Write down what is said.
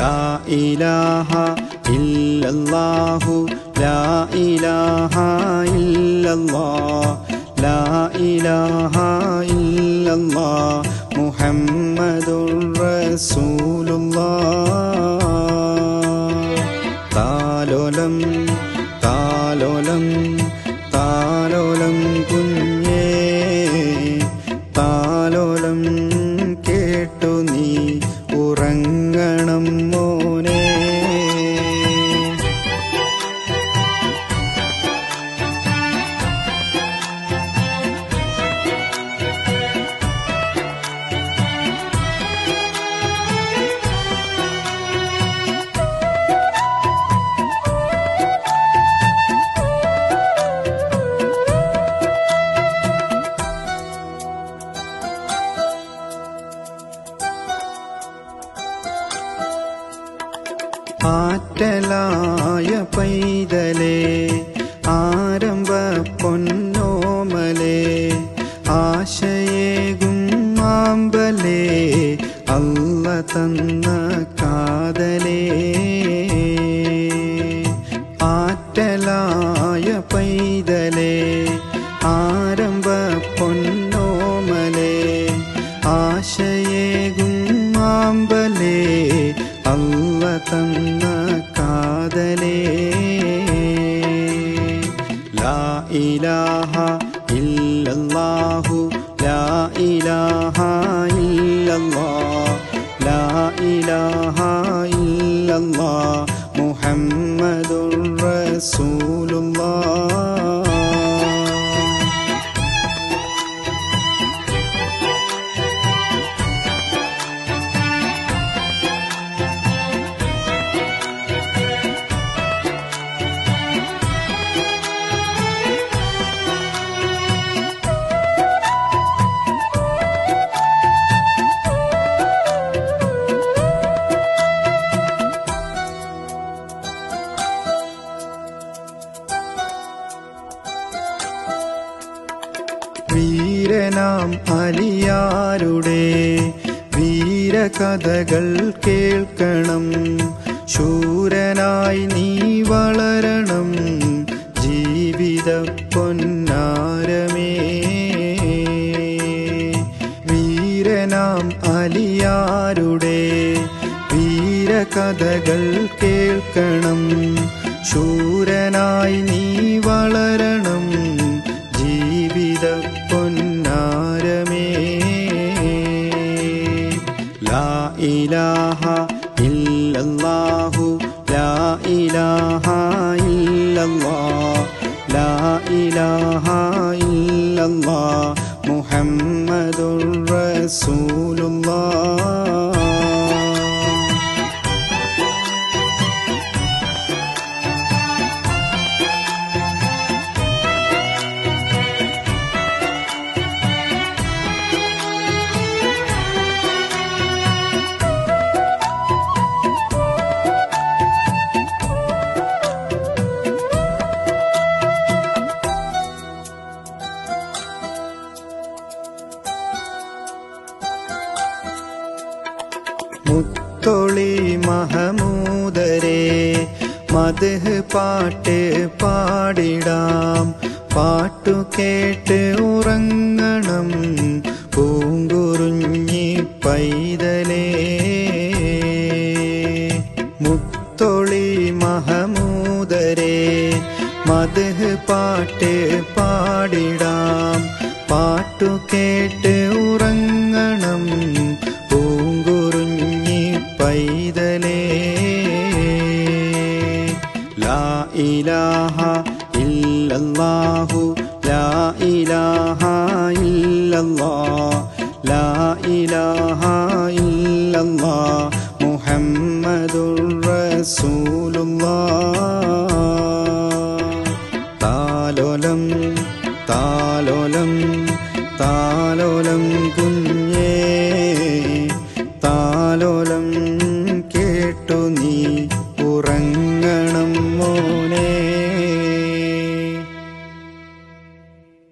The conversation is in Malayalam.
ലാ ഇലാഹ ഇല്ലല്ലാഹു ലാ ഇലാഹ ഇല്ലല്ലാഹ് ലാ ഇലാഹ ഇല്ലല്ലാഹ് മുഹമ്മദുർ റസൂലുള്ളാഹ്. താലോലം താലോലം ആറ്റലായ പൈതലേ ആരംഭ പൊന്നോമലേ ആശയേകും മാമ്പലേ അല്ല തന്ന കാതലേ ആറ്റലായ പൈതലേ ആരംഭ തന്ന കാതലേ. ലാ ഇലാഹ ഇല്ലല്ലാഹു ലാ ഇലാഹ ഇല്ലല്ലാഹ് വീരനാം അലിയാരുടെ വീരകഥകൾ കേൾക്കണം. ശൂരനായി നീ വളരണം. ജീവിത പൊന്നാരമേ. വീരനാം അലിയാരുടെ വീരകഥകൾ കേൾക്കണം. ശൂരനായി നീ വളരണം. ഇലാഹ ഇല്ലല്ലാഹ്. ലാ ഇലാഹ ഇല്ലല്ലാഹ്. മുഹമ്മദുർ റസൂലുള്ളാഹ്. മുത്തൊളി മഹമൂദരെ മധു പാട്ട് പാടിടാം. പാട്ടു കേട്ട് ഉറങ്ങണം പൂങ്കുറുഞ്ഞി പൈതലേ. മുത്തൊളി മഹമൂദരെ മധു പാട്ട് പാടിടാം. പാട്ടു കേട്ട് ഉറങ്ങണം